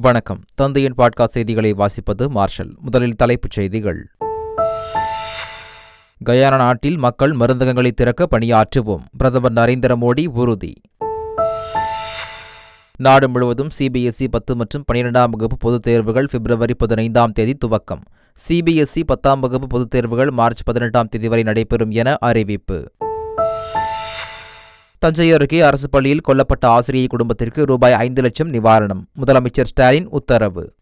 வணக்கம். தந்தையின் பாட்காஸ்ட் செய்திகளை வாசிப்பது மார்ஷல். முதலில் தலைப்புச் செய்திகள். கயானா நாட்டில் மக்கள் மருந்தகங்களை திறக்க பணியாற்றுவோம். பிரதமர் நரேந்திர மோடி உறுதி. நாடு முழுவதும் சிபிஎஸ்இ பத்து மற்றும் பனிரெண்டாம் வகுப்பு பொதுத் தேர்வுகள் பிப்ரவரி பதினைந்தாம் தேதி துவக்கம். சிபிஎஸ்இ பத்தாம் வகுப்பு பொதுத் தேர்வுகள் மார்ச் பதினெட்டாம் தேதி வரை நடைபெறும் என அறிவிப்பு. தஞ்சை அருகே அரசு பள்ளியில் கொல்லப்பட்ட ஆசிரியை குடும்பத்திற்கு ரூபாய் ஐந்து லட்சம் நிவாரணம். முதலமைச்சர் ஸ்டாலின் உத்தரவு.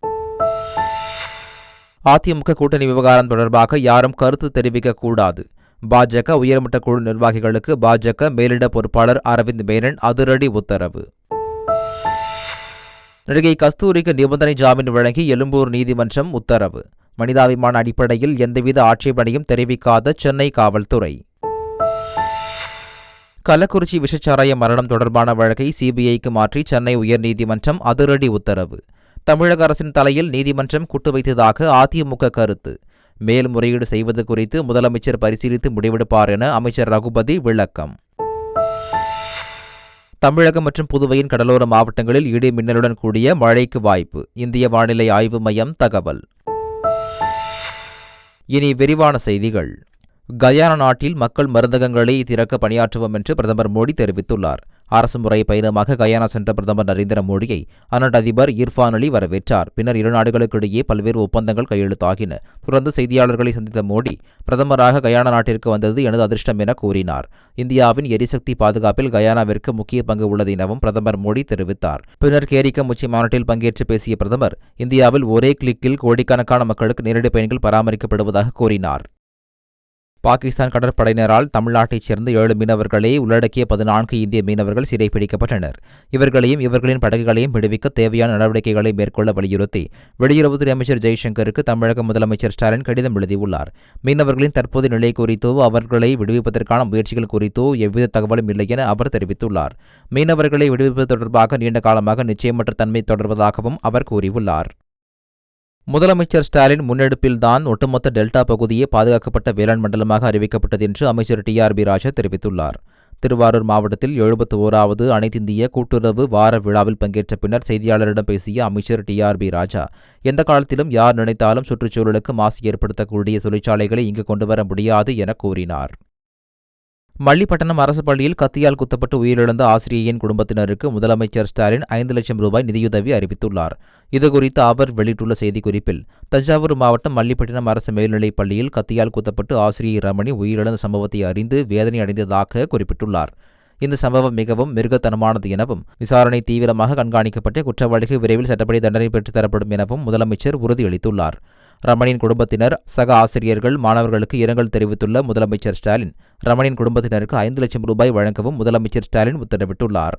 அதிமுக கூட்டணி விவகாரம் தொடர்பாக யாரும் கருத்து தெரிவிக்கக்கூடாது பாஜக உயர்மட்ட குழு நிர்வாகிகளுக்கு பாஜக மேலிட பொறுப்பாளர் அரவிந்த் மேனன் அதிரடி உத்தரவு. நடிகை கஸ்தூரிக்கு நிபந்தனை ஜாமீன் வழங்கி எழும்பூர் நீதிமன்றம் உத்தரவு. மனிதாபிமான அடிப்படையில் எந்தவித ஆட்சேபனையும் தெரிவிக்காத சென்னை காவல்துறை. கள்ளக்குறிச்சி விஷச்சாராய மரணம் தொடர்பான வழக்கை சிபிஐக்கு மாற்றி சென்னை உயர்நீதிமன்றம் அதிரடி உத்தரவு. தமிழக அரசின் தலையில் நீதிமன்றம் குட்டு வைத்ததாக அதிமுக கருத்து. மேல்முறையீடு செய்வது குறித்து முதலமைச்சர் பரிசீலித்து முடிவெடுப்பார் என அமைச்சர் ரகுபதி விளக்கம். தமிழகம் மற்றும் புதுவையின் கடலோர மாவட்டங்களில் இடி மின்னலுடன் கூடிய மழைக்கு வாய்ப்பு. இந்திய வானிலை ஆய்வு மையம் தகவல். இனி விரிவான செய்திகள். கயானா நாட்டில் மக்கள் மருந்தகங்களை திறக்க பணியாற்றுவோம் என்று பிரதமர் மோடி தெரிவித்துள்ளார். அரசு முறை பயணமாக கயானா சென்ற பிரதமர் நரேந்திர மோடியை அந்நாட்டு அதிபர் இர்ஃபான் அலி வரவேற்றார். பின்னர் இரு நாடுகளுக்கிடையே பல்வேறு ஒப்பந்தங்கள் கையெழுத்தாகின. தொடர்ந்து செய்தியாளர்களை சந்தித்த மோடி பிரதமராக கயானா நாட்டிற்கு வந்தது எனது அதிர்ஷ்டம் என கூறினார். இந்தியாவின் எரிசக்தி பாதுகாப்பில் கயானாவிற்கு முக்கிய பங்கு உள்ளது எனவும் பிரதமர் மோடி தெரிவித்தார். பின்னர் கேரிக்கம் உச்சி மாநாட்டில் பங்கேற்று பேசிய பிரதமர் இந்தியாவில் ஒரே கிளிக்கில் கோடிக்கணக்கான மக்களுக்கு நேரடி பயணிகள் பராமரிக்கப்படுவதாக கூறினார். பாகிஸ்தான் கடற்படையினரால் தமிழ்நாட்டைச் சேர்ந்த ஏழு மீனவர்களே உள்ளடக்கிய பதினான்கு இந்திய மீனவர்கள் சிறைப்பிடிக்கப்பட்டனர். இவர்களையும் இவர்களின் படகுகளையும் விடுவிக்க தேவையான நடவடிக்கைகளை மேற்கொள்ள வலியுறுத்தி வெளியுறவுத்துறை அமைச்சர் ஜெய்சங்கருக்கு தமிழக முதலமைச்சர் ஸ்டாலின் கடிதம் எழுதியுள்ளார். மீனவர்களின் தற்போதைய நிலை குறித்தோ அவர்களை விடுவிப்பதற்கான முயற்சிகள் குறித்தோ எவ்வித தகவலும் இல்லை என அவர் தெரிவித்துள்ளார். மீனவர்களை விடுவிப்பது தொடர்பாக நீண்ட காலமாக நிச்சயமற்ற தன்மை தொடர்வதாகவும் அவர் கூறியுள்ளார். முதலமைச்சர் ஸ்டாலின் முன்னெடுப்பில்தான் ஒட்டுமொத்த டெல்டா பகுதியே பாதுகாக்கப்பட்ட வேளாண் மண்டலமாக அறிவிக்கப்பட்டது என்று அமைச்சர் டி ஆர் பி ராஜா தெரிவித்துள்ளார். திருவாரூர் மாவட்டத்தில் எழுபத்தி ஓராவது அனைத்திந்திய கூட்டுறவு வார விழாவில் பங்கேற்ற பின்னர் செய்தியாளரிடம் பேசிய அமைச்சர் டி ஆர் பி ராஜா எந்த காலத்திலும் யார் நினைத்தாலும் சுற்றுச்சூழலுக்கு மாசு ஏற்படுத்தக்கூடிய தொழிற்சாலைகளை இங்கு கொண்டுவர முடியாது என கூறினார். மல்லிப்பட்டணம் அரசு பள்ளியில் கத்தியால் குத்தப்பட்டு உயிரிழந்த ஆசிரியையின் குடும்பத்தினருக்கு முதலமைச்சர் ஸ்டாலின் ஐந்து லட்சம் ரூபாய் நிதியுதவி அறிவித்துள்ளார். இதுகுறித்து அவர் வெளியிட்டுள்ள செய்திக்குறிப்பில் தஞ்சாவூர் மாவட்டம் மல்லிப்பட்டினம் அரசு மேல்நிலைப் பள்ளியில் கத்தியால் குத்தப்பட்டு ஆசிரியை ரமணி உயிரிழந்த சம்பவத்தை அறிந்து வேதனை அடைந்ததாக குறிப்பிட்டுள்ளார். இந்த சம்பவம் மிகவும் மிருகத்தனமானது எனவும் விசாரணை தீவிரமாக கண்காணிக்கப்பட்டு குற்றவாளிக்கு விரைவில் சட்டப்படி தண்டனை பெற்றுத்தரப்படும் எனவும் முதலமைச்சர் உறுதியளித்துள்ளார். ரமணியின் குடும்பத்தினர் சக ஆசிரியர்கள் மாணவர்களுக்கு இரங்கல் தெரிவித்துள்ள முதலமைச்சர் ஸ்டாலின் ரமணியின் குடும்பத்தினருக்கு ஐந்து லட்சம் ரூபாய் வழங்கவும் முதலமைச்சர் ஸ்டாலின் உத்தரவிட்டுள்ளார்.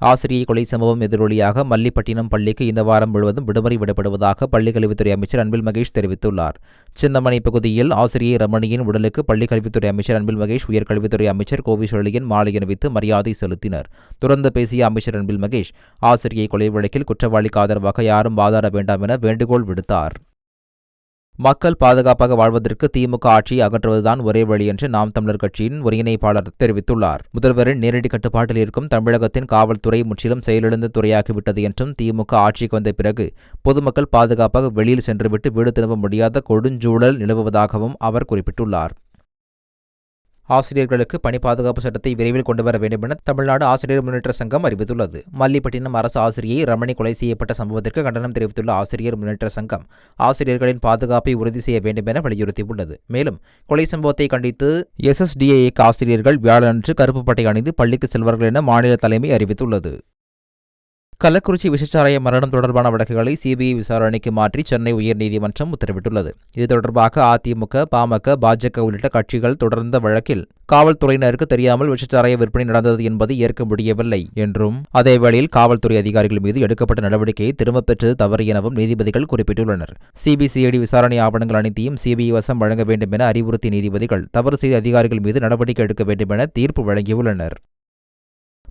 ஆசிரியை கொலை சம்பவம் எதிரொலியாக மல்லிப்பட்டினம் பள்ளிக்கு இந்த வாரம் முழுவதும் விடுமுறை விடப்படுவதாக பள்ளிக்கல்வித்துறை அமைச்சர் அன்பில் மகேஷ் தெரிவித்துள்ளார். சின்னமணி பகுதியில் ஆசிரியை ரமணியின் உடலுக்கு பள்ளிக்கல்வித்துறை அமைச்சர் அன்பில் மகேஷ் உயர்கல்வித்துறை அமைச்சர் கோவிசெழியன் மாலை அணிவித்து மரியாதை செலுத்தினர். தொடர்ந்து பேசிய அமைச்சர் அன்பில் மகேஷ் ஆசிரியை கொலை வழக்கில் குற்றவாளிக்கு ஆதரவாக யாரும் வாதாட வேண்டாம் என வேண்டுகோள் விடுத்தார். மக்கள் பாதுகாப்பாக வாழ்வதற்கு திமுக ஆட்சியை அகற்றுவதுதான் ஒரே வழி என்று நாம் தமிழர் கட்சியின் ஒருங்கிணைப்பாளர் தெரிவித்துள்ளார். முதல்வரின் நேரடி கட்டுப்பாட்டில் இருக்கும் தமிழகத்தின் காவல்துறை முற்றிலும் செயலிழந்த துறையாகிவிட்டது என்றும் திமுக ஆட்சிக்கு வந்த பிறகு பொதுமக்கள் பாதுகாப்பாக வெளியில் சென்றுவிட்டு வீடு திரும்ப முடியாத கொடுஞ்சூழல் நிலவுவதாகவும் அவர் குறிப்பிட்டுள்ளார். ஆசிரியர்களுக்கு பணி பாதுகாப்பு சட்டத்தை விரைவில் கொண்டுவர வேண்டும் என தமிழ்நாடு ஆசிரியர் முன்னேற்ற சங்கம் அறிவித்துள்ளது. மல்லிப்பட்டினம் அரசு ஆசிரியை ரமணி கொலை செய்யப்பட்ட சம்பவத்திற்கு கண்டனம் தெரிவித்துள்ள ஆசிரியர் முன்னேற்ற சங்கம் ஆசிரியர்களின் பாதுகாப்பை உறுதி செய்ய வேண்டும் என வலியுறுத்தியுள்ளது. மேலும் கொலை சம்பவத்தை கண்டித்து எஸ்எஸ்டிஏ ஆசிரியர்கள் வியாழனன்று கருப்பு பட்டை அணிந்து பள்ளிக்கு செல்வார்கள் என மாநில தலைமை அறிவித்துள்ளது. கள்ளக்குறிச்சி விஷச்சாராய மரணம் தொடர்பான வழக்குகளை சிபிஐ விசாரணைக்கு மாற்றி சென்னை உயர்நீதிமன்றம் உத்தரவிட்டுள்ளது. இது தொடர்பாக அதிமுக பாமக பாஜக உள்ளிட்ட கட்சிகள் தொடர்ந்த வழக்கில் காவல்துறையினருக்கு தெரியாமல் விஷச்சாராய விற்பனை நடந்தது என்பது ஏற்க முடியவில்லை என்றும் அதேவேளையில் காவல்துறை அதிகாரிகள் மீது எடுக்கப்பட்ட நடவடிக்கையை திரும்பப் பெற்றது தவறு எனவும் நீதிபதிகள் குறிப்பிட்டுள்ளனர். சிபிசிஐடி விசாரணை ஆவணங்கள் அனைத்தையும் சிபிஐ வசம் வழங்க வேண்டும் என அறிவுறுத்திய நீதிபதிகள் தவறு செய்த அதிகாரிகள் மீது நடவடிக்கை எடுக்க வேண்டும் என தீர்ப்பு வழங்கியுள்ளனர்.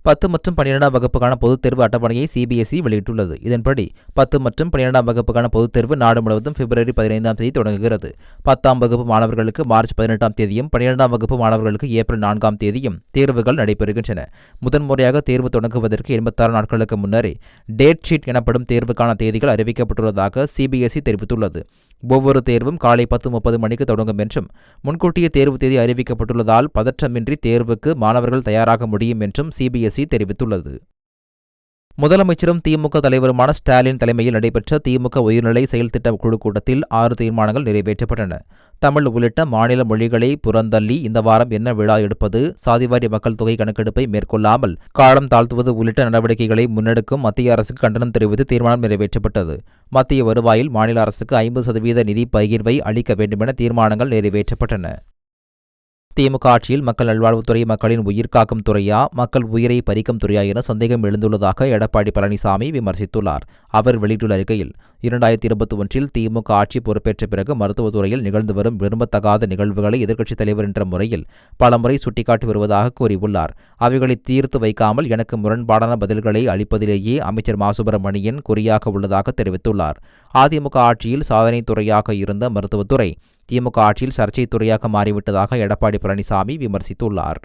பத்து மற்றும் பன்னிரெண்டாம் வகுப்புக்கான பொதுத் தேர்வு அட்டவணையை சிபிஎஸ்இ வெளியிட்டுள்ளது. இதன்படி பத்து மற்றும் பன்னிரெண்டாம் வகுப்புக்கான பொதுத் தேர்வு நாடு முழுவதும் பிப்ரவரி பதினைந்தாம் தேதி தொடங்குகிறது. பத்தாம் வகுப்பு மாணவர்களுக்கு மார்ச் பதினெட்டாம் தேதியும் பன்னிரெண்டாம் வகுப்பு மாணவர்களுக்கு ஏப்ரல் நான்காம் தேதியும் தேர்வுகள் நடைபெறுகின்றன. முதன்முறையாக தேர்வு தொடங்குவதற்கு எண்பத்தாறு நாட்களுக்கு முன்னரே டேட் ஷீட் எனப்படும் தேர்வுக்கான தேதிகள் அறிவிக்கப்பட்டுள்ளதாக சிபிஎஸ்இ தெரிவித்துள்ளது. ஒவ்வொரு தேர்வும் காலை பத்து முப்பது மணிக்கு தொடங்கும் என்றும் முன்கூட்டிய தேர்வு தேதி அறிவிக்கப்பட்டுள்ளதால் பதற்றமின்றி தேர்வுக்கு மாணவர்கள் தயாராக முடியும் என்றும் சிபிஎஸ்இ தெரிவித்துள்ளது. முதலமைச்சரும் திமுக தலைவருமான ஸ்டாலின் தலைமையில் நடைபெற்ற திமுக உயர்நிலை செயல்திட்ட குழு கூட்டத்தில் ஆறு தீர்மானங்கள் நிறைவேற்றப்பட்டன. தமிழ் உள்ளிட்ட மாநில மொழிகளை புறந்தள்ளி இந்த வாரம் என்ன விழா எடுப்பது சாதிவாரி மக்கள் தொகை கணக்கெடுப்பை மேற்கொள்ளாமல் காலம் தாழ்த்துவது உள்ளிட்ட நடவடிக்கைகளை முன்னெடுக்கும் மத்திய அரசுக்கு கண்டனம் தெரிவித்து தீர்மானம் நிறைவேற்றப்பட்டது. மத்திய வருவாயில் மாநில அரசுக்கு ஐம்பது சதவீத நிதி பகிர்வை அளிக்க வேண்டுமென தீர்மானங்கள் நிறைவேற்றப்பட்டன. திமுக ஆட்சியில் மக்கள் நல்வாழ்வுத்துறை மக்களின் உயிர் காக்கும் துறையா மக்கள் உயிரை பறிக்கும் துறையா என சந்தேகம் எழுந்துள்ளதாக எடப்பாடி பழனிசாமி விமர்சித்துள்ளார். அவர் வெளியிட்டுள்ள அறிக்கையில் இரண்டாயிரத்தி இருபத்தி ஒன்றில் திமுக ஆட்சி பொறுப்பேற்ற பிறகு மருத்துவத்துறையில் நிகழ்ந்து வரும் விரும்பத்தகாத நிகழ்வுகளை எதிர்க்கட்சித் தலைவர் என்ற முறையில் பலமுறை சுட்டிக்காட்டி வருவதாக கூறியுள்ளார். அவைகளை தீர்த்து வைக்காமல் எனக்கு முரண்பாடான பதில்களை அளிப்பதிலேயே அமைச்சர் மா சுப்பிரமணியன் குறியாக உள்ளதாக தெரிவித்துள்ளார். அதிமுக ஆட்சியில் சாதனை துறையாக இருந்த மருத்துவத்துறை திமுக ஆட்சியில் சர்ச்சை துறையாக மாறிவிட்டதாக எடப்பாடி பழனிசாமி விமர்சித்துள்ளார்.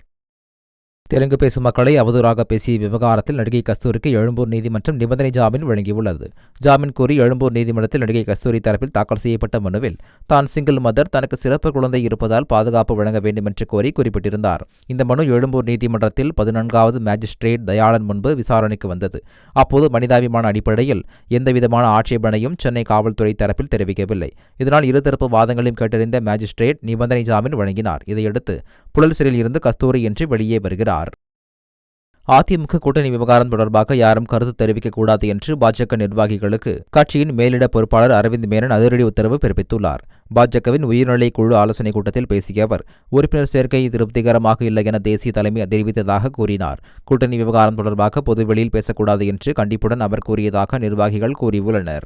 தெலுங்கு பேசும் மக்களை அவதூறாக பேசிய விவகாரத்தில் நடிகை கஸ்தூரிக்கு எழும்பூர் நீதிமன்றம் நிபந்தனை ஜாமீன் வழங்கியுள்ளது. ஜாமீன் கோரி எழும்பூர் நீதிமன்றத்தில் நடிகை கஸ்தூரி தரப்பில் தாக்கல் செய்யப்பட்ட மனுவில் தான் சிங்கிள் மதர் தனக்கு சிறப்பு குழந்தை இருப்பதால் பாதுகாப்பு வழங்க வேண்டும் என்று கோரி குறிப்பிட்டிருந்தார். இந்த மனு எழும்பூர் நீதிமன்றத்தில் பதினான்காவது மேஜிஸ்ட்ரேட் தயாளன் முன்பு விசாரணைக்கு வந்தது. அப்போது மனிதாபிமான அடிப்படையில் எந்தவிதமான ஆட்சேபனையும் சென்னை காவல்துறை தரப்பில் தெரிவிக்கவில்லை. இதனால் இருதரப்பு வாதங்களையும் கேட்டறிந்த மேஜிஸ்ட்ரேட் நிபந்தனை ஜாமீன் வழங்கினார். இதையடுத்து புழல் சிறையில் இருந்து கஸ்தூரி என்று வெளியே வருகிறார். அதிமுக கூட்டணி விவகாரம் தொடர்பாக யாரும் கருத்து தெரிவிக்கக்கூடாது என்று பாஜக நிர்வாகிகளுக்கு கட்சியின் மேலிட பொறுப்பாளர் அரவிந்த் மேனன் அதிரடி உத்தரவு பிறப்பித்துள்ளார். பாஜகவின் உயர்நிலை குழு ஆலோசனைக் கூட்டத்தில் பேசிய அவர் உறுப்பினர் சேர்க்கை திருப்திகரமாக இல்லை என தேசிய தலைமை தெரிவித்ததாக கூறினார். கூட்டணி விவகாரம் தொடர்பாக பொதுவெளியில் பேசக்கூடாது என்று கண்டிப்புடன் அவர் கூறியதாக நிர்வாகிகள் கூறியுள்ளனர்.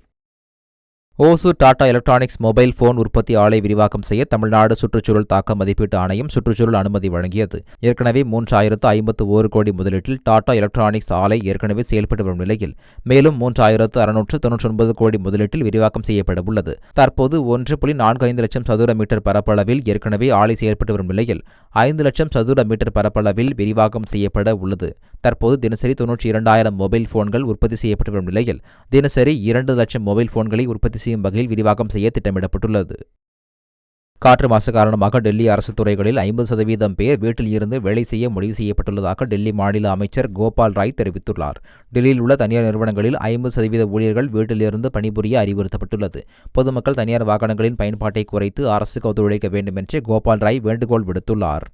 Hosur Tata electronics mobile phone உற்பத்தி ஆலை விரிவாக்கம் செய்ய தமிழ்நாடு சுற்றுச்சூழல் தாக்க மதிப்பீட்டு ஆணையம் சுற்றுச்சூழல் அனுமதி வழங்கியது. ஏற்கனவே மூன்றாயிரத்து ஐம்பத்து ஓரு கோடி முதலீட்டில் டாடா எலக்ட்ரானிக்ஸ் ஆலை ஏற்கனவே செயல்பட்டு வரும் நிலையில் மேலும் மூன்றாயிரத்து அறுநூற்று தொன்னூற்றி ஒன்பது கோடி முதலீட்டில் விரிவாக்கம் செய்யப்பட உள்ளது தற்போது ஒன்று புள்ளி நான்கு ஐந்து லட்சம் சதுர மீட்டர் பரப்பளவில் ஏற்கனவே ஆலை செயல்பட்டு வரும் நிலையில் ஐந்து லட்சம் சதுர மீட்டர் பரப்பளவில் விரிவாக்கம் செய்யப்பட உள்ளது. தற்போது தினசரி தொன்னூற்றி இரண்டாயிரம் மொபைல் போன்கள் உற்பத்தி செய்யப்பட்டு வரும் நிலையில் தினசரி இரண்டு லட்சம் மொபைல் போன்களை உற்பத்தி செய்யும் வகையில் விரிவாக்கம் செய்ய திட்டமிடப்பட்டுள்ளது. காற்று மாசு காரணமாக டெல்லி அரசு துறைகளில் ஐம்பது சதவீதம் பேர் வீட்டில் இருந்து வேலை செய்ய முடிவு செய்யப்பட்டுள்ளதாக டெல்லி மாநில அமைச்சர் கோபால் ராய் தெரிவித்துள்ளார். டெல்லியில் உள்ள தனியார் நிறுவனங்களில் ஐம்பது சதவீத ஊழியர்கள் வீட்டிலிருந்து பணிபுரிய அறிவுறுத்தப்பட்டுள்ளது. பொதுமக்கள் தனியார் வாகனங்களின் பயன்பாட்டை குறைத்து அரசுக்கு ஒத்துழைக்க வேண்டும் என்று கோபால் ராய் வேண்டுகோள் விடுத்துள்ளார்.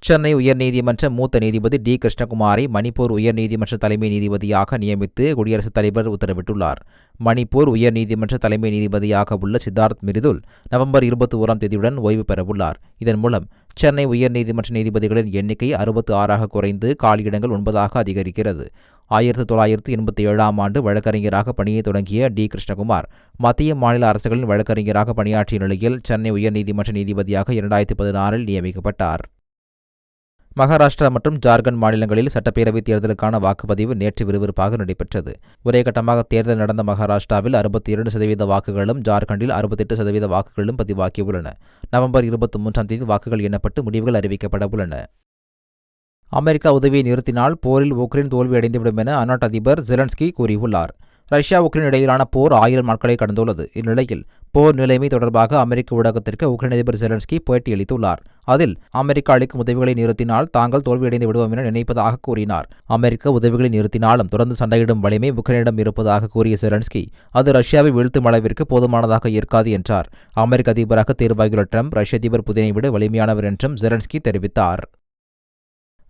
சென்னை உயர்நீதிமன்ற மூத்த நீதிபதி டி. கிருஷ்ணகுமாரை மணிப்பூர் உயர்நீதிமன்ற தலைமை நீதிபதியாக நியமித்து குடியரசுத் தலைவர் உத்தரவிட்டுள்ளார். மணிப்பூர் உயர்நீதிமன்ற தலைமை நீதிபதியாக உள்ள சித்தார்த் மிரிதுல் நவம்பர் இருபத்தி ஓராம் தேதியுடன் ஓய்வு பெறவுள்ளார். இதன் மூலம் சென்னை உயர்நீதிமன்ற நீதிபதிகளின் எண்ணிக்கை அறுபத்து ஆறாக குறைந்து காலியிடங்கள் ஒன்பதாக அதிகரிக்கிறது. ஆயிரத்தி தொள்ளாயிரத்து எண்பத்தி ஏழாம் ஆண்டு வழக்கறிஞராக பணியை தொடங்கிய டி. கிருஷ்ணகுமார் மத்திய மாநில அரசுகளின் வழக்கறிஞராக பணியாற்றிய நிலையில் சென்னை உயர்நீதிமன்ற நீதிபதியாக இரண்டாயிரத்தி பதினாறில் நியமிக்கப்பட்டார். மகாராஷ்டிரா மற்றும் ஜார்க்கண்ட் மாநிலங்களில் சட்டப்பேரவைத் தேர்தலுக்கான வாக்குப்பதிவு நேற்று விறுவிறுப்பாக நடைபெற்றது. ஒரே கட்டமாக தேர்தல் நடந்த மகாராஷ்டிராவில் அறுபத்தி இரண்டு சதவீத வாக்குகளும் ஜார்க்கண்டில் அறுபத்தெட்டு சதவீத வாக்குகளும் பதிவாகியுள்ளன. நவம்பர் இருபத்தி மூன்றாம் தேதி வாக்குகள் எண்ணப்பட்டு முடிவுகள் அறிவிக்கப்பட உள்ளன. அமெரிக்கா உதவியை நிறுத்தினால் போரில் உக்ரைன் தோல்வியடைந்துவிடும் என அந்நாட்டு அதிபர் ஜெலன்ஸ்கி கூறியுள்ளார். ரஷ்யா உக்ரைன் இடையிலான போர் ஆயிரம் நாட்களை கடந்துள்ளது. இந்நிலையில் போர் நிலைமை தொடர்பாக அமெரிக்க ஊடகத்திற்கு உக்ரைன் அதிபர் ஜெலன்ஸ்கி பேட்டியளித்துள்ளார் அதில் அமெரிக்கா அளிக்கும் உதவிகளை நிறுத்தினால் தாங்கள் தோல்வியடைந்து விடுவோம் என நினைப்பதாக கூறினார். அமெரிக்க உதவிகளை நிறுத்தினாலும் தொடர்ந்து சண்டையிடும் வலிமை உக்ரைனிடம் இருப்பதாக கூறிய செலன்ஸ்கி அது ரஷ்யாவை வீழ்த்தும் அளவிற்கு போதுமானதாக இருக்காது என்றார். அமெரிக்க அதிபராக தேர்வாகியுள்ள ட்ரம்ப் ரஷ்ய அதிபர் புதினை விட வலிமையானவர் என்றும் ஜெலன்ஸ்கி தெரிவித்தார்.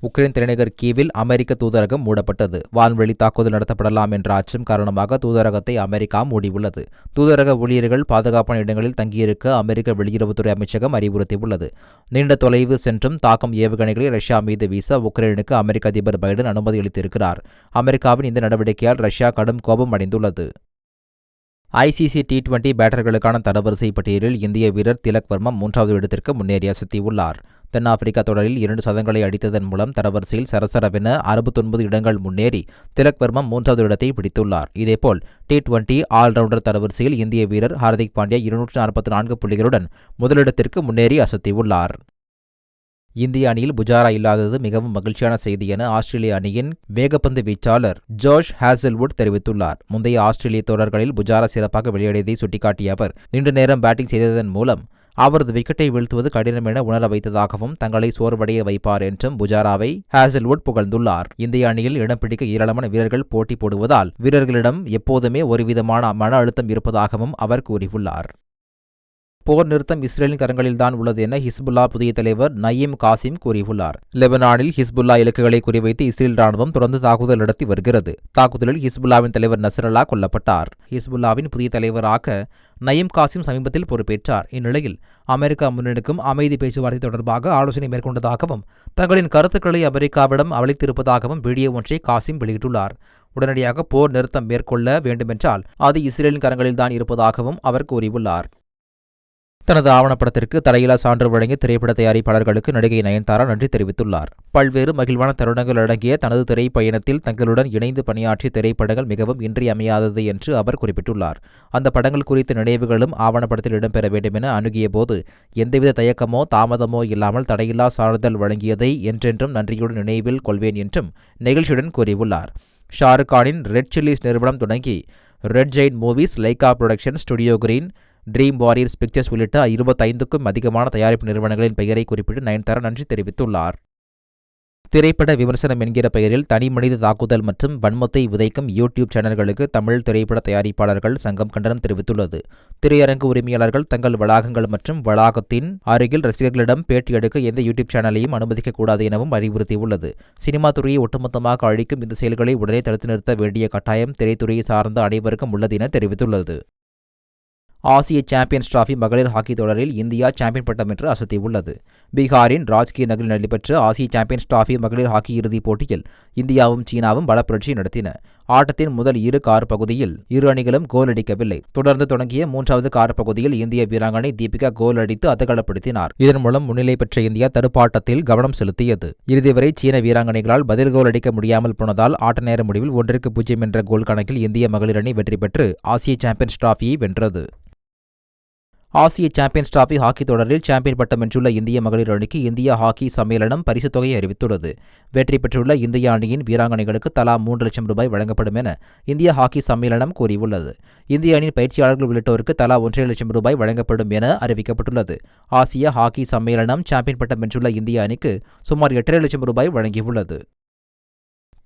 உக்ரைன் தலைநகர் கீவில் அமெரிக்க தூதரகம் மூடப்பட்டது. வான்வெளி தாக்குதல் நடத்தப்படலாம் என்ற அச்சம் காரணமாக தூதரகத்தை அமெரிக்கா மூடியுள்ளது. தூதரக ஊழியர்கள் பாதுகாப்பான இடங்களில் தங்கியிருக்க அமெரிக்க வெளியுறவுத்துறை அமைச்சகம் அறிவுறுத்தியுள்ளது. நீண்ட தொலைவு சென்றும் தாக்கும் ஏவுகணைகளை ரஷ்யா மீது வீச உக்ரைனுக்கு அமெரிக்க அதிபர் பைடன் அனுமதி அளித்திருக்கிறார். அமெரிக்காவின் இந்த நடவடிக்கையால் ரஷ்யா கடும் கோபம் அடைந்துள்ளது. ஐசிசி டி டுவெண்டி பேட்டர்களுக்கான தரவரிசை பட்டியலில் இந்திய வீரர் திலக் வர்மா மூன்றாவது இடத்திற்கு முன்னேறி அசத்தியுள்ளார் தென்னாப்பிரிக்கா தொடரில் இரண்டு சதங்களை அடித்ததன் மூலம் தரவரிசையில் சரசரவென அறுபத்தொன்பது இடங்கள் முன்னேறி திலக் வர்மா மூன்றாவது இடத்தை பிடித்துள்ளார். இதேபோல் டி டுவெண்டி ஆல்ரவுண்டர் தரவரிசையில் இந்திய வீரர் ஹார்திக் பாண்டியா இருநூற்று நாற்பத்தி நான்கு புள்ளிகளுடன் முதலிடத்திற்கு முன்னேறி அசத்தியுள்ளார். இந்திய அணியில் புஜாரா இல்லாதது மிகவும் மகிழ்ச்சியான செய்தி என ஆஸ்திரேலிய அணியின் வேகப்பந்து வீச்சாளர் ஜோஷ் ஹேசல்வுட் தெரிவித்துள்ளார். முந்தைய ஆஸ்திரேலிய தொடர்களில் புஜாரா சிறப்பாக விளையாடியதை சுட்டிக்காட்டிய அவர் நீண்ட நேரம் பேட்டிங் செய்ததன் மூலம் அவரது விக்கெட்டை வீழ்த்துவது கடினம் என உணர வைத்ததாகவும் தங்களை சோர்வடைய வைப்பார் என்றும் புஜாராவை ஹேசல்வுட் புகழ்ந்துள்ளார். இந்திய அணியில் இடம் பிடிக்க ஏராளமான வீரர்கள் போட்டி போடுவதால் வீரர்களிடம் எப்போதுமே ஒருவிதமான மன அழுத்தம் இருப்பதாகவும் அவர் கூறியுள்ளார். போர் நிறுத்தம் இஸ்ரேலின் கரங்களில்தான் உள்ளது என ஹிஸ்புல்லா புதிய தலைவர் நயீம் காசிம் கூறியுள்ளார். லெபனானில் ஹிஸ்புல்லா இலக்குகளை குறிவைத்து இஸ்ரேல் ராணுவம் தொடர்ந்து தாக்குதல் நடத்தி வருகிறது. தாக்குதலில் ஹிஸ்புல்லாவின் தலைவர் நசரல்லா கொல்லப்பட்டார். ஹிஸ்புல்லாவின் புதிய தலைவராக நயீம் காசிம் சமீபத்தில் பொறுப்பேற்றார். இந்நிலையில் அமெரிக்கா முன்னெடுக்கும் அமைதி பேச்சுவார்த்தை தொடர்பாக ஆலோசனை மேற்கொண்டதாகவும் தங்களின் கருத்துக்களை அமெரிக்காவிடம் அளித்திருப்பதாகவும் வீடியோ ஒன்றை காசிம் வெளியிட்டுள்ளார். உடனடியாக போர் நிறுத்தம் மேற்கொள்ள வேண்டுமென்றால் அது இஸ்ரேலின் கரங்களில்தான் இருப்பதாகவும் அவர் கூறியுள்ளார். தனது ஆவணப்படத்திற்கு தலையிலா சான்று வழங்கிய திரைப்பட தயாரிப்பாளர்களுக்கு நடிகை நயன்தாரா நன்றி தெரிவித்துள்ளார். பல்வேறு மகிழ்வான தருணங்கள் அடங்கிய தனது திரைப்பயணத்தில் தங்களுடன் இணைந்து பணியாற்றிய திரைப்படங்கள் மிகவும் இன்றியமையாதது என்று அவர் குறிப்பிட்டுள்ளார். அந்த படங்கள் குறித்த நினைவுகளும் ஆவணப்படத்தில் இடம்பெற வேண்டும் என அணுகிய போது எந்தவித தயக்கமோ தாமதமோ இல்லாமல் தடையில்லா சான்றிதழ் வழங்கியதை என்றென்றும் நன்றியுடன் நினைவில் கொள்வேன் என்றும் நெகிழ்ச்சியுடன் கூறியுள்ளார். ஷாருக் கானின் ரெட் சில்லிஸ் நிறுவனம் தொடங்கி Red Giant Movies Lyca Production Studio Green Dream Warriors Pictures உள்ளிட்ட இருபத்தைந்துக்கும் அதிகமான தயாரிப்பு நிறுவனங்களின் பெயரை குறிப்பிட்டு நயன்தாரா நன்றி தெரிவித்துள்ளார். திரைப்பட விமர்சனம் என்கிற பெயரில் தனிமனித தாக்குதல் மற்றும் வன்மத்தை விதைக்கும் யூடியூப் சேனல்களுக்கு தமிழ் திரைப்பட தயாரிப்பாளர்கள் சங்கம் கண்டனம் தெரிவித்துள்ளது. திரையரங்கு உரிமையாளர்கள் தங்கள் வளாகங்கள் மற்றும் வளாகத்தின் அருகில் ரசிகர்களிடம் பேட்டி எடுக்க எந்த யூடியூப் சேனலையும் அனுமதிக்கக்கூடாது எனவும் அறிவுறுத்தியுள்ளது. சினிமா துறையை ஒட்டுமொத்தமாக அழிக்கும் இந்த செயல்களை உடனே தடுத்து நிறுத்த வேண்டிய கட்டாயம் திரைத்துறையை சார்ந்த அனைவருக்கும் உள்ளது என தெரிவித்துள்ளது. ஆசிய சாம்பியன்ஸ் டிராஃபி மகளிர் ஹாக்கி தொடரில் இந்தியா சாம்பியன் பட்டம் என்று அசத்தியுள்ளது. பீகாரின் ராஜ்கீய நகரில் நடைபெற்ற ஆசிய சாம்பியன்ஸ் டிராஃபி மகளிர் ஹாக்கி இறுதிப் போட்டியில் இந்தியாவும் சீனாவும் பலப்புரட்சி நடத்தின. ஆட்டத்தின் முதல் இரு கார் பகுதியில் இரு அணிகளும் கோல் அடிக்கவில்லை. தொடர்ந்து தொடங்கிய மூன்றாவது கார் பகுதியில் இந்திய வீராங்கனை தீபிகா கோல் அடித்து அதகலப்படுத்தினார் இதன் மூலம் முன்னிலை பெற்ற இந்தியா தடுப்பாட்டத்தில் கவனம் செலுத்தியது. இறுதி வரை சீன வீராங்கனைகளால் பதில் கோல் அடிக்க முடியாமல் போனதால் ஆட்ட நேர முடிவில் ஒன்றிற்கு பூஜ்ஜியம் என்ற கோல் கணக்கில் இந்திய மகளிர் அணி வெற்றி பெற்று ஆசிய சாம்பியன்ஸ் டிராஃபியை வென்றது. ஆசிய சாம்பியன்ஸ் டிராபி ஹாக்கி தொடரில் சாம்பியன் பட்டம் வென்றுள்ள இந்திய மகளிர் அணிக்கு இந்திய ஹாக்கி சம்மேளனம் பரிசுத் தொகையை அறிவித்துள்ளது. வெற்றி பெற்றுள்ள இந்திய அணியின் வீராங்கனைகளுக்கு தலா மூன்று லட்சம் ரூபாய் வழங்கப்படும் என இந்திய ஹாக்கி சம்மேளனம் கூறியுள்ளது. இந்திய அணியின் பயிற்சியாளர்கள் உள்ளிட்டோருக்கு தலா ஒன்றரை லட்சம் ரூபாய் வழங்கப்படும் என அறிவிக்கப்பட்டுள்ளது. ஆசிய ஹாக்கி சம்மேளனம் சாம்பியன் பட்டம் வென்றுள்ள இந்திய அணிக்கு சுமார் எட்டரை லட்சம் ரூபாய் வழங்கியுள்ளது.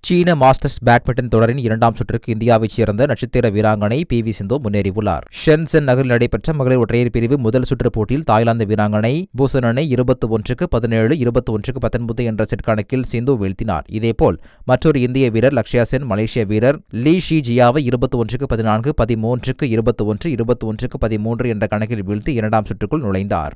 சீன மாஸ்டர்ஸ் பேட்மிண்டன் தொடரின் இரண்டாம் சுற்றுக்கு இந்தியாவைச் சேர்ந்த நட்சத்திர வீராங்கனை பி வி சிந்து முன்னேறியுள்ளார். ஷென்சென் நகரில் நடைபெற்ற மகளிர் ஒற்றையர் பிரிவு முதல் சுற்று போட்டியில் தாய்லாந்து வீராங்கனை பூசனனை இருபத்தி ஒன்றுக்கு பதினேழு இருபத்தி ஒன்றுக்கு பத்தொன்பது என்ற செட் கணக்கில் சிந்து வீழ்த்தினார். இதேபோல் மற்றொரு இந்திய வீரர் லக்ஷயா சென் மலேசிய வீரர் லீ ஷி ஜியாவை இருபத்தி ஒன்றுக்கு பதினான்கு பதிமூன்றுக்கு இருபத்தி ஒன்று இருபத்தி ஒன்றுக்கு பதிமூன்று என்ற கணக்கில் வீழ்த்தி இரண்டாம் சுற்றுக்குள் நுழைந்தார்.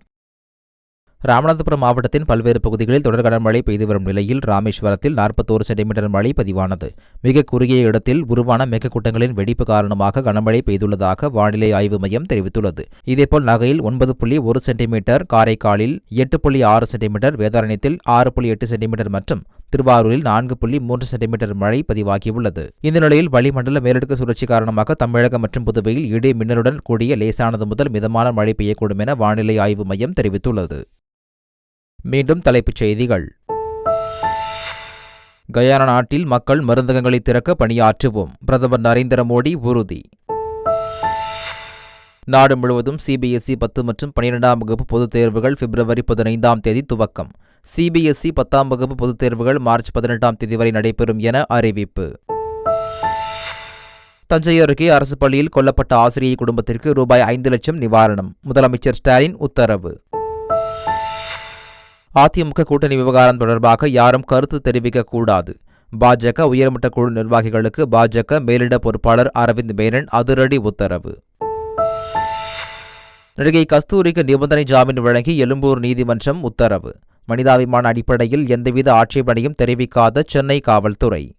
ராமநாதபுரம் மாவட்டத்தின் பல்வேறு பகுதிகளில் தொடர் கனமழை பெய்து வரும் நிலையில் ராமேஸ்வரத்தில் நாற்பத்தோரு சென்டிமீட்டர் மழை பதிவானது. மிக குறுகிய இடத்தில் உருவான மேகக்கூட்டங்களின் வெடிப்பு காரணமாக கனமழை பெய்துள்ளதாக வானிலை ஆய்வு மையம் தெரிவித்துள்ளது. இதேபோல் நகையில் ஒன்பது புள்ளி ஒரு சென்டிமீட்டர் காரைக்காலில் எட்டு புள்ளி ஆறு சென்டிமீட்டர் வேதாரண்யத்தில் ஆறு புள்ளி எட்டு சென்டிமீட்டர் மற்றும் திருவாரூரில் நான்கு புள்ளி மூன்று சென்டிமீட்டர் மழை பதிவாகியுள்ளது. இந்த நிலையில் வளிமண்டல மேலடுக்கு சுழற்சி காரணமாக தமிழகம் மற்றும் புதுவையில் இடி மின்னலுடன் கூடிய லேசானது முதல் மிதமான மழை பெய்யக்கூடும் என வானிலை ஆய்வு மையம் தெரிவித்துள்ளது. மீண்டும் தலைப்புச் செய்திகள். கயானா நாட்டில் மக்கள் மருந்தகங்களை திறக்க பணியாற்றுவோம். பிரதமர் நரேந்திர மோடி உறுதி. நாடு முழுவதும் சிபிஎஸ்இ பத்து மற்றும் பனிரெண்டாம் வகுப்பு பொதுத் தேர்வுகள் பிப்ரவரி பதினைந்தாம் தேதி துவக்கம். சிபிஎஸ்இ பத்தாம் வகுப்பு பொதுத் தேர்வுகள் மார்ச் பதினெட்டாம் தேதி வரை நடைபெறும் என அறிவிப்பு. தஞ்சை அருகே அரசு பள்ளியில் கொல்லப்பட்ட ஆசிரியை குடும்பத்திற்கு ரூபாய் ஐந்து லட்சம் நிவாரணம். முதலமைச்சர் ஸ்டாலின் உத்தரவு. அதிமுக கூட்டணி விவகாரம் தொடர்பாக யாரும் கருத்து தெரிவிக்கக்கூடாது பாஜக உயர்மட்ட குழு நிர்வாகிகளுக்கு பாஜக மேலிட பொறுப்பாளர் அரவிந்த் மேனன் அதிரடி உத்தரவு. நடிகை கஸ்தூரிக்கு நிபந்தனை ஜாமீன் வழங்கி எழும்பூர் நீதிமன்றம் உத்தரவு. மனிதாபிமான அடிப்படையில் எந்தவித ஆட்சேபனையும் தெரிவிக்காத சென்னை காவல்துறை.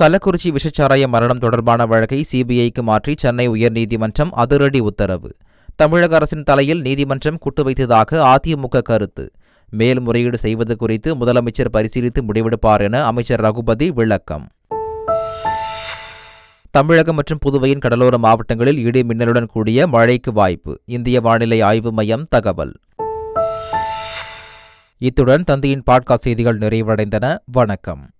கள்ளக்குறிச்சி விஷச்சாராய மரணம் தொடர்பான வழக்கை சிபிஐக்கு மாற்றி சென்னை உயர்நீதிமன்றம் அதிரடி உத்தரவு. தமிழக அரசின் தலையில் நீதிமன்றம் குட்டு வைத்ததாக அதிமுக கருத்து. மேல்முறையீடு செய்வது குறித்து முதலமைச்சர் பரிசீலித்து முடிவெடுப்பார் என அமைச்சர் ரகுபதி விளக்கம். தமிழகம் மற்றும் புதுவையின் கடலோர மாவட்டங்களில் இடி மின்னலுடன் கூடிய மழைக்கு வாய்ப்பு. இந்திய வானிலை ஆய்வு மையம் தகவல். இத்துடன் தந்தையின் பாட்காஸ்ட் செய்திகள் நிறைவடைந்தன. வணக்கம்.